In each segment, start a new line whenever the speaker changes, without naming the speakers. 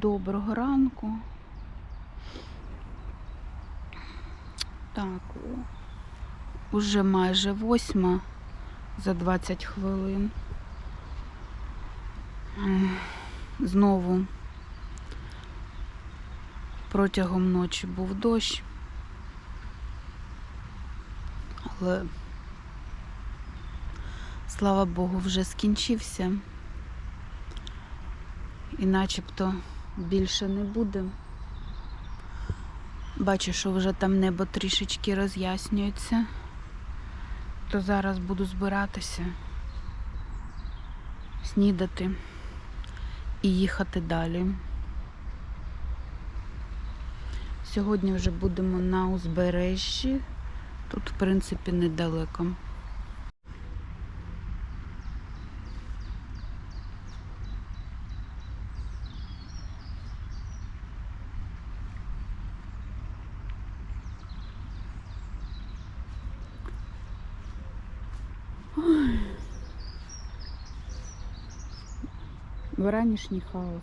Доброго ранку. Так, уже майже восьма за 20 хвилин. Знову протягом ночі був дощ. Але слава Богу, вже скінчився. І начебто більше не буде. Бачу, що вже там небо трішечки роз'яснюється. То зараз буду збиратися, снідати і їхати далі. Сьогодні вже будемо на узбережжі. Тут, в принципі, недалеко. Вранішній хаос.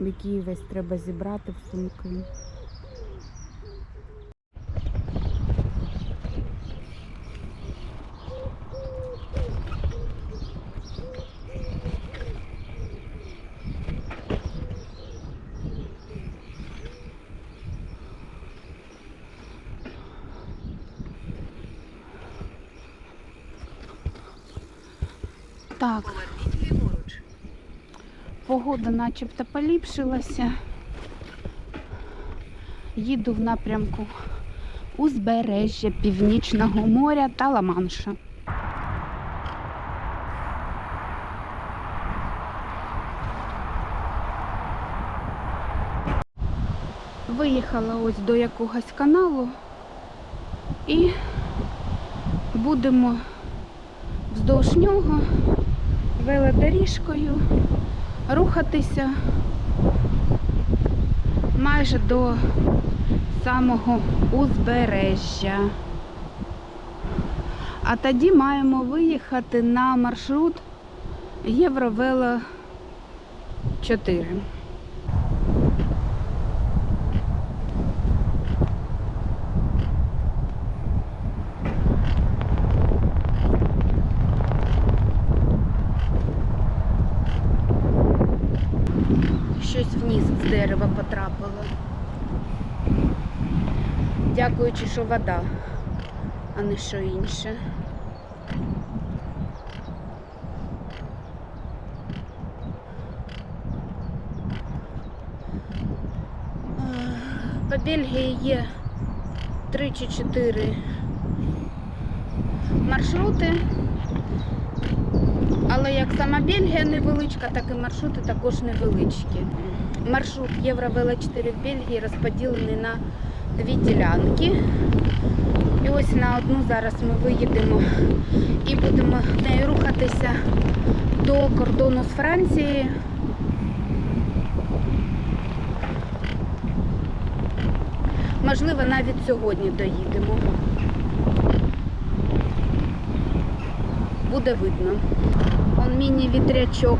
Який весь треба зібрати в сумки. Так. Погода начебто поліпшилася. Їду в напрямку узбережжя Північного моря та Ла-Манша. Виїхала ось до якогось каналу і будемо вздовж нього велодоріжкою рухатися майже до самого узбережжя. А тоді маємо виїхати на маршрут Євровело 4. Щось вниз з дерева потрапило. Дякуючи, що вода, а не що інше. Е, По Бельгії є 3 чи 4 маршрути. Але як сама Бельгія невеличка, так і маршрути також невеличкі. Маршрут Євровела 4 в Бельгії розподілений на дві ділянки. І ось на одну зараз ми виїдемо і будемо нею рухатися до кордону з Францією. Можливо, навіть сьогодні доїдемо. Буде видно. Он міні-вітрячок.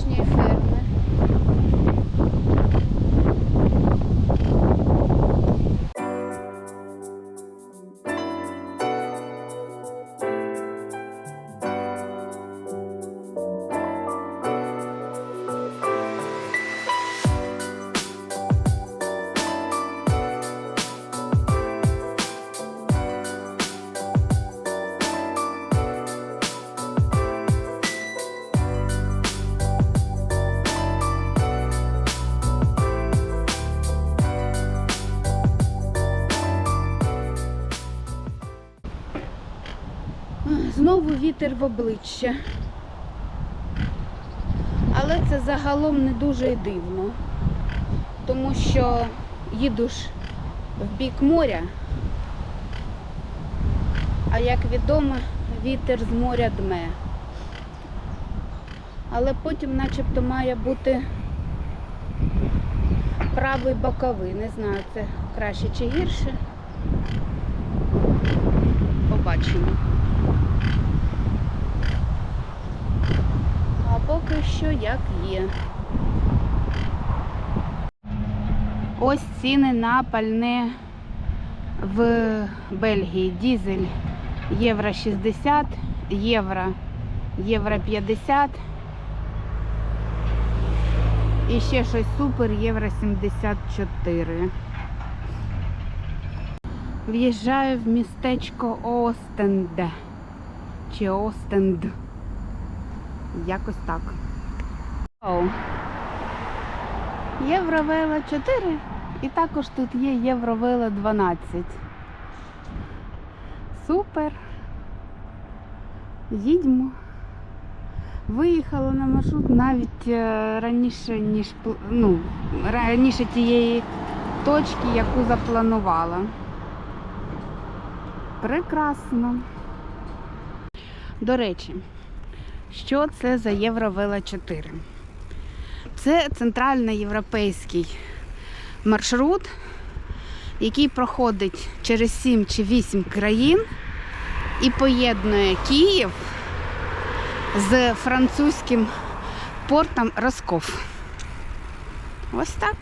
właśnie fermę. Вітер в обличчя. Але це загалом не дуже і дивно, тому що їду ж в бік моря, а як відомо, вітер з моря дме. Але потім начебто має бути правий боковий. Не знаю, це краще чи гірше. Побачимо. А поки що як є. Ось ціни на пальне в Бельгії. Дізель євро 60, євро, євро 50. І ще щось супер, євро 74. В'їжджаю в містечко Остенд. Чи Остенд. Якось так. Євровела 4 і також тут є Євровела 12. Супер. Їдьмо. Виїхала на маршрут навіть е, раніше, ніж ну, раніше тієї точки, яку запланувала. Прекрасно. До речі, що це за Євровела 4? Це центральноєвропейський маршрут, який проходить через 7 чи 8 країн і поєднує Київ з французьким портом Росков. Ось так.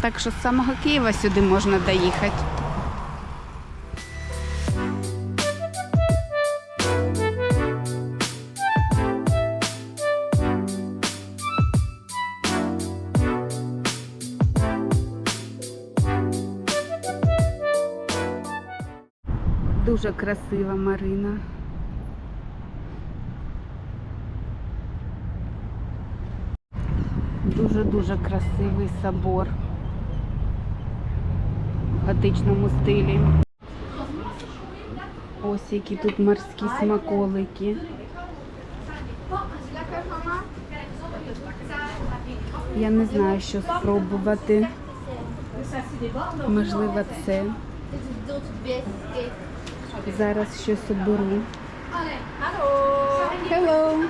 Так що з самого Києва сюди можна доїхати. Дуже красива Марина. Дуже-дуже красивий собор в готичному стилі. Ось які тут морські смаколики. Я не знаю, що спробувати. Можливо, це. Зараз щось оберу. Hello.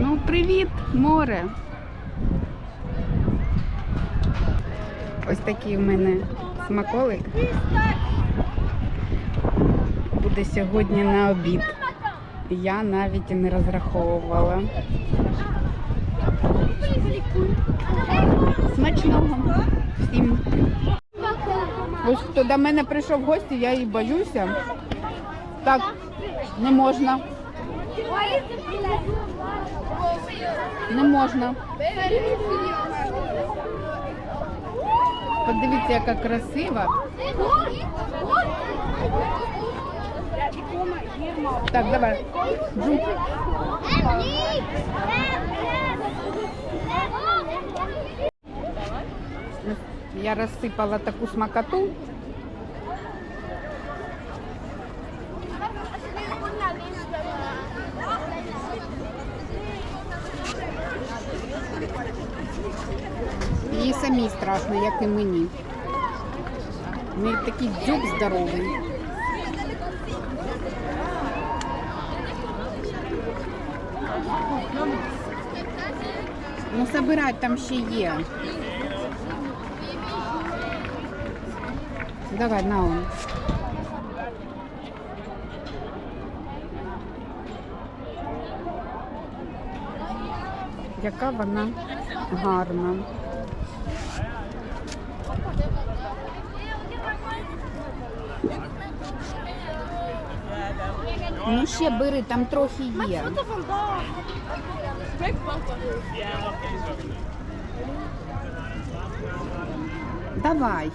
Ну, привіт, море. Ось такий у мене смаколик. Буде сьогодні на обід. Я навіть і не розраховувала. Смачного всім. Ось хто до мене прийшов гості, я її боюся. Так, не можна. Не можна. Подивіться, яка красива. Так, давай. Джу. Я розсипала таку смакоту. Їй самій страшно, як і мені. У неї такий дзюб здоровий. Ну, забирать там ще є. Давай, на он. Яка вона гарна. Ну ще бери, там трохи є. Давай.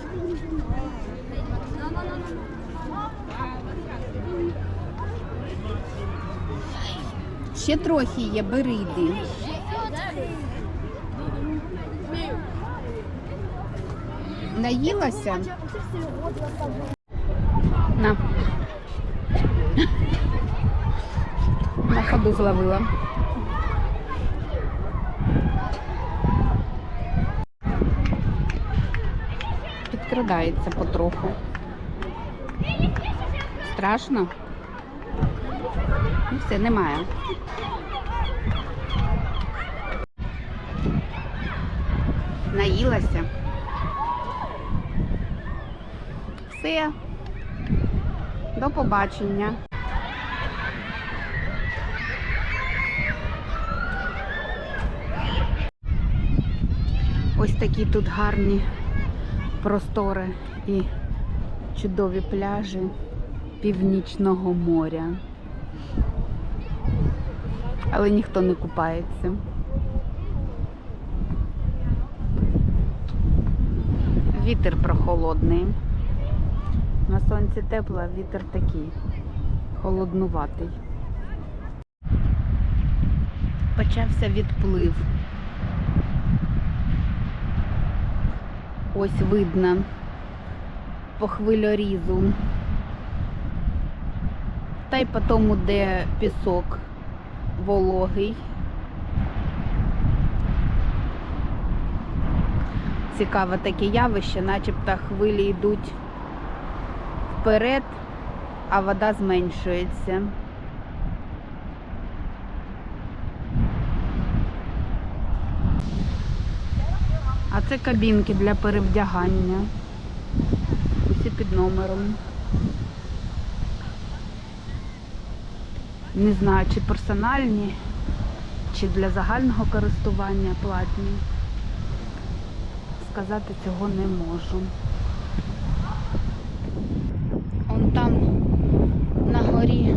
Ще трохи є, бери йди. Наїлася? На. На ходу зловила. Підкрадається потроху. Страшно? Ну, все, немає. Наїлася. Все. До побачення. Ось такі тут гарні простори і чудові пляжі північного моря. Але ніхто не купається. Вітер прохолодний. На сонці тепло, а вітер такий холоднуватий. Почався відплив. Ось видно по хвильорізу. Та й по тому, де пісок вологий. Цікаве таке явище, начебто хвилі йдуть вперед, а вода зменшується. А це кабінки для перевдягання. Усі під номером. Не знаю, чи персональні, чи для загального користування платні. Сказати цього не можу. Он там на горі,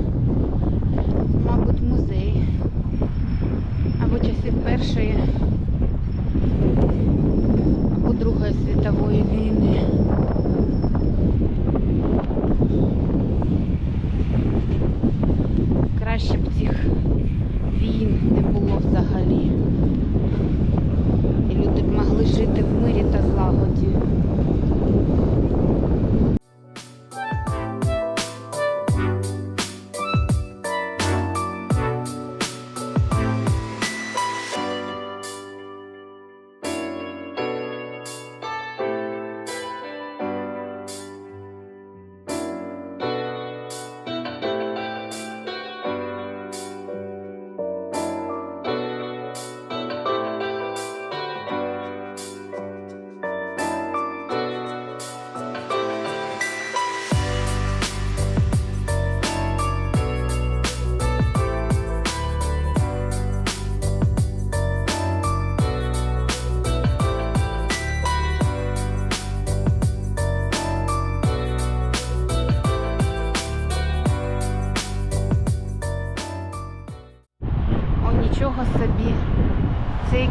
мабуть, музей. Або часів першої, або Другої світової війни. Краще б цих війн не було взагалі.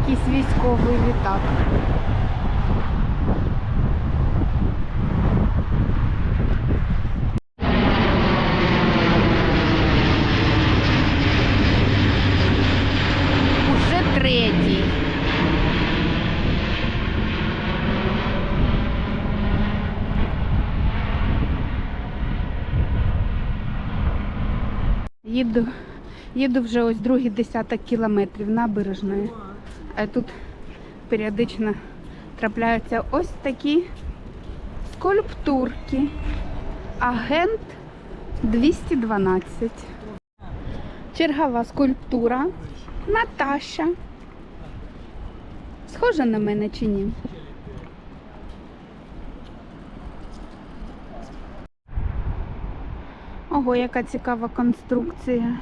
Якийсь військовий літак. Уже третій. Їду, їду вже ось другий десяток кілометрів набережної. А тут періодично трапляються ось такі скульптурки. Агент 212. Чергова скульптура. Наташа. Схожа на мене чи ні? Ого, яка цікава конструкція.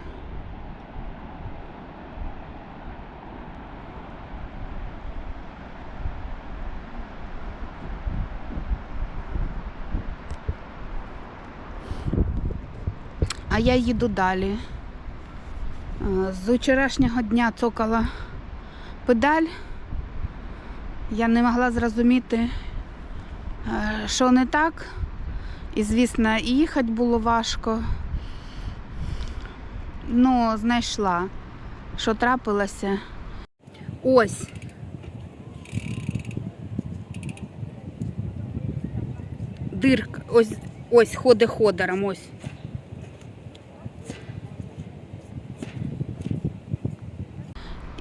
Я їду далі. Е, З вчорашнього дня цокала педаль. Я не могла зрозуміти, е, що не так. І, звісно, і їхати було важко. Ну, знайшла, що трапилося. Ось. Дирк, ось, ось ходить ходором, ось.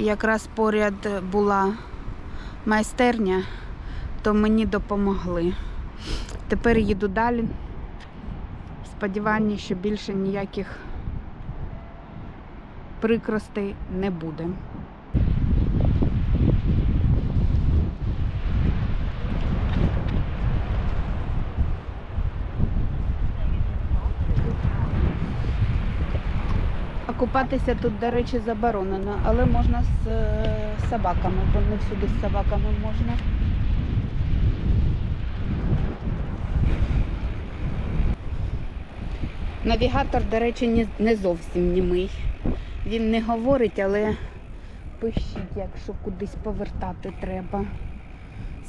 Якраз поряд була майстерня, то мені допомогли. Тепер їду далі. Сподівання, що більше ніяких прикростей не буде. А купатися тут, до речі, заборонено, але можна з е, собаками, бо не всюди з собаками можна. Навігатор, до речі, не зовсім німий. Він не говорить, але пишіть, якщо кудись повертати треба.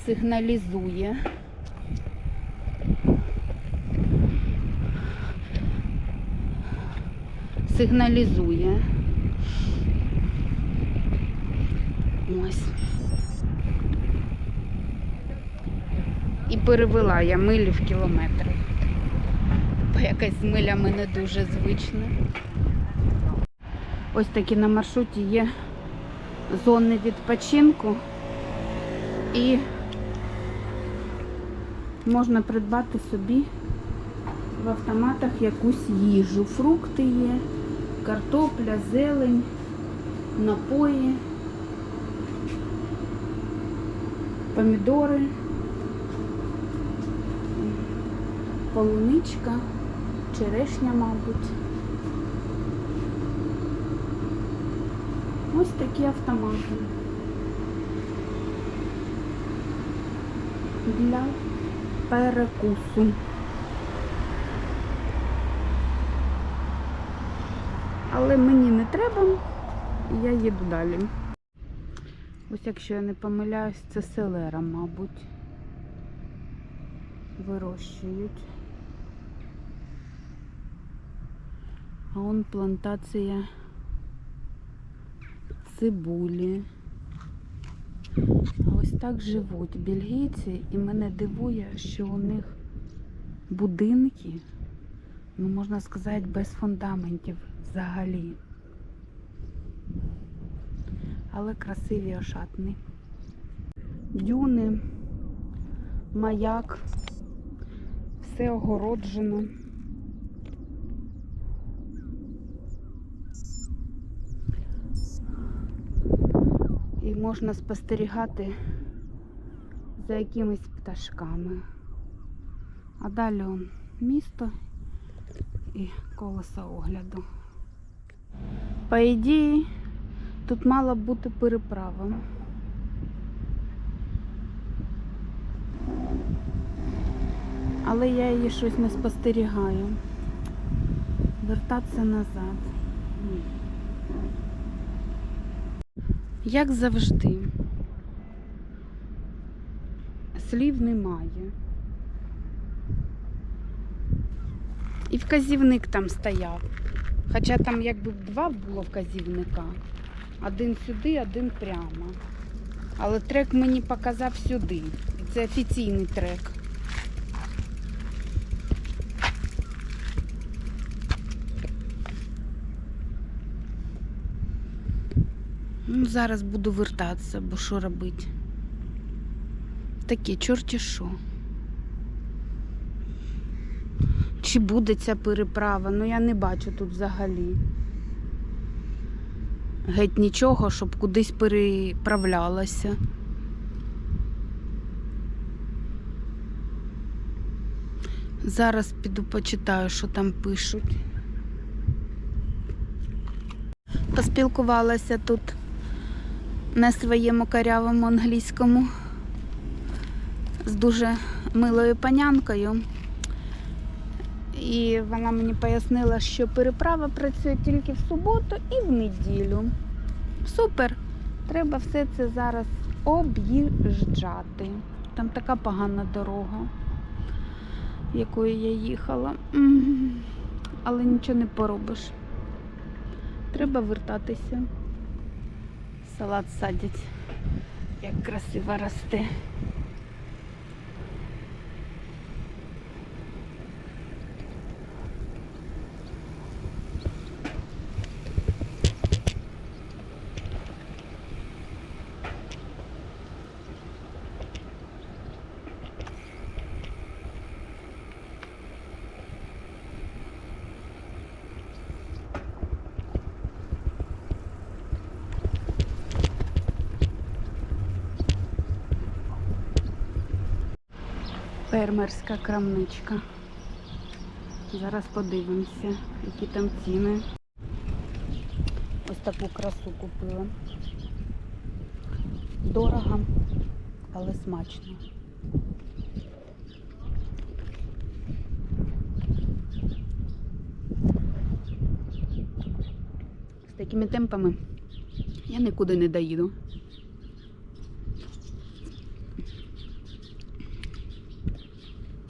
Сигналізує. Сигналізує. Ось. І перевела я милі в кілометри. Бо якась з милями не дуже звична. Ось такі на маршруті є зони відпочинку і можна придбати собі в автоматах якусь їжу. Фрукти є, картопля, зелень, напої, помідори, полуничка, черешня, мабуть. Ось такі автомати. Для перекусу. Але мені не треба, і я їду далі. Ось якщо я не помиляюсь, це селера, мабуть. Вирощують. А он плантація цибулі. Ось так живуть бельгійці, і мене дивує, що у них будинки, ну можна сказати, без фундаментів взагалі. Але красиві ошатні. Дюни, маяк, все огороджено. І можна спостерігати за якимись пташками. А далі місто і колесо огляду. По ідеї, тут мала б бути переправа. Але я її щось не спостерігаю. Вертатися назад. Як завжди, слів немає. І вказівник там стояв. Хоча там якби два було вказівника. Один сюди, один прямо. Але трек мені показав сюди. І це офіційний трек. Ну, зараз буду вертатися, бо що робити? Таке, чорті що. Чи буде ця переправа? Ну я не бачу тут взагалі. Геть нічого, щоб кудись переправлялася. Зараз піду почитаю, що там пишуть. Поспілкувалася тут на своєму карявому англійському з дуже милою панянкою. І вона мені пояснила, що переправа працює тільки в суботу і в неділю. Супер! Треба все це зараз об'їжджати. Там така погана дорога, якою я їхала. Але нічого не поробиш. Треба вертатися. Салат садять, як красиво росте. Фермерська крамничка. Зараз подивимося, які там ціни. Ось таку красу купила. Дорого, але смачно. З такими темпами я нікуди не доїду.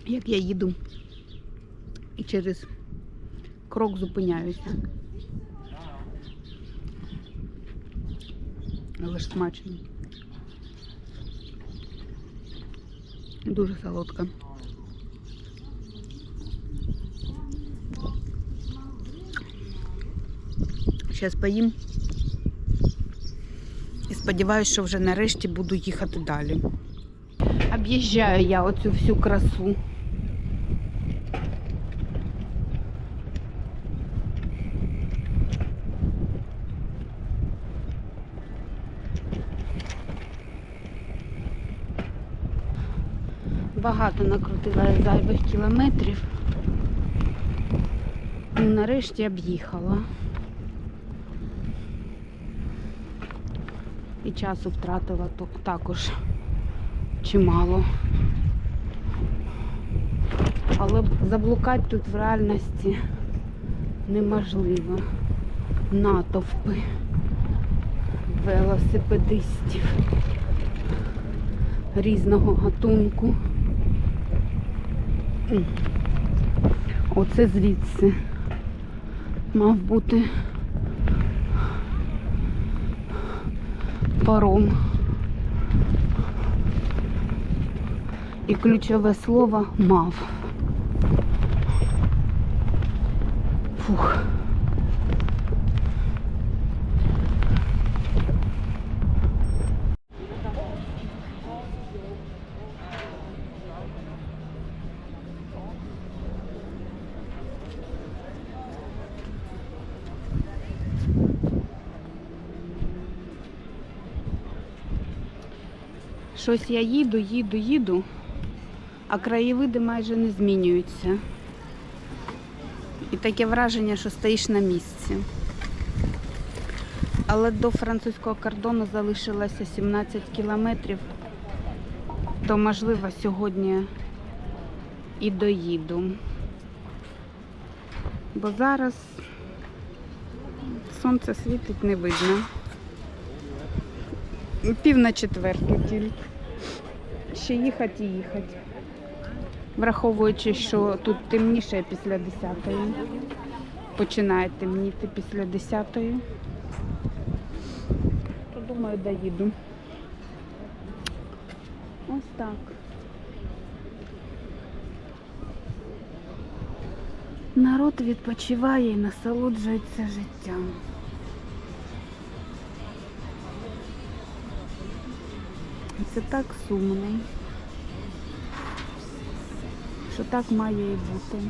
Як я їду і через крок зупиняюся. Але ж смачно. Дуже солодка. Зараз поїм. І сподіваюся, що вже нарешті буду їхати далі. Об'їжджаю я оцю всю красу. Багато накрутила зайвих кілометрів. Ну, нарешті об'їхала. І часу втратила також чимало. Але заблукати тут в реальності неможливо. Натовпи велосипедистів різного гатунку. Оце звідси мав бути паром. І ключове слово мав. Щось я їду, їду, їду, а краєвиди майже не змінюються. І таке враження, що стоїш на місці. Але до французького кордону залишилося 17 кілометрів, то можливо сьогодні і доїду. Бо зараз сонце світить не видно. Пів на четверту тільки. Ще їхати і їхати. Враховуючи, що тут темніше після 10-ї. Починає темніти після 10-ї. То думаю, доїду. Ось так. Народ відпочиває і насолоджується життям. Це так сумно, що так має і бути.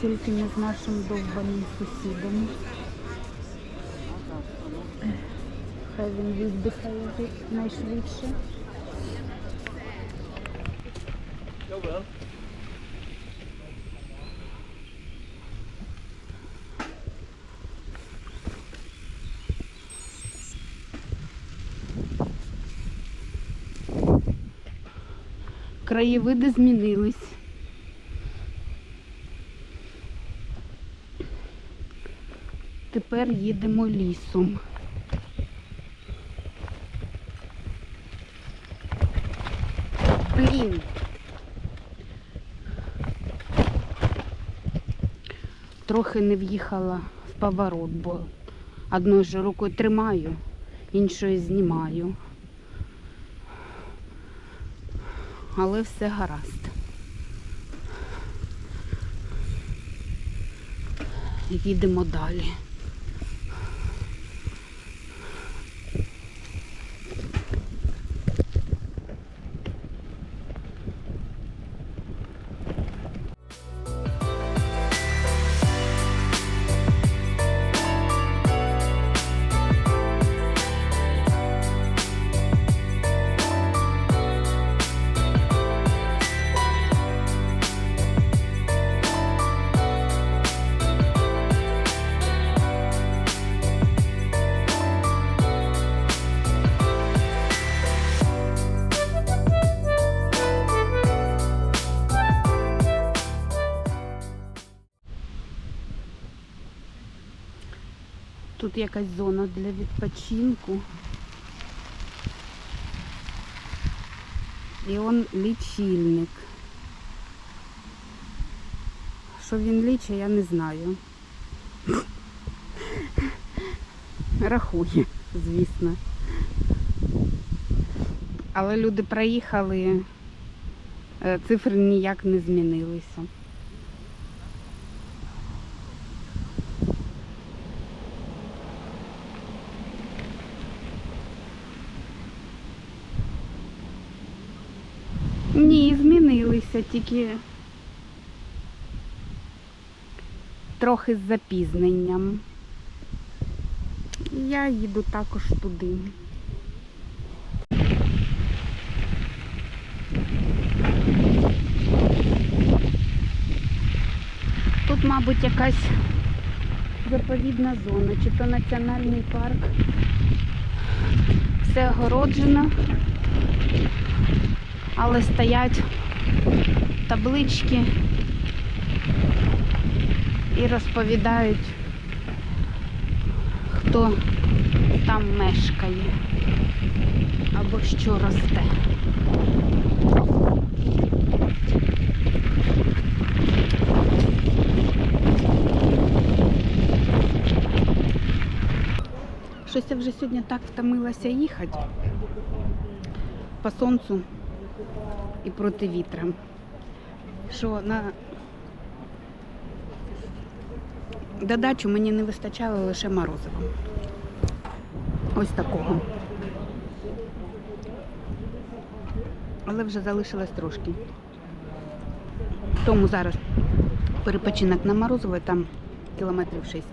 Тільки не з нашим довбаним сусідом. Хай він віддихає найшвидше. Краєвиди змінились. Тепер їдемо лісом. Блін. Трохи не в'їхала в поворот, бо одною ж рукою тримаю, іншою знімаю. Але все гаразд. Їдемо далі. Якась зона для відпочинку. І он лічильник. Що він лічить, я не знаю. Рахує, звісно. Але люди проїхали, е, цифри ніяк не змінилися. Ні, змінилися, тільки трохи з запізненням. Я їду також туди. Тут, мабуть, якась заповідна зона, чи то національний парк. Все огороджено, але стоять таблички і розповідають, хто там мешкає або що росте. Щось я вже сьогодні так втомилася їхати по сонцю і проти вітра, що на додачу мені не вистачало лише морозива. Ось такого. Але вже залишилось трошки. Тому зараз перепочинок на морозиво, там кілометрів 6.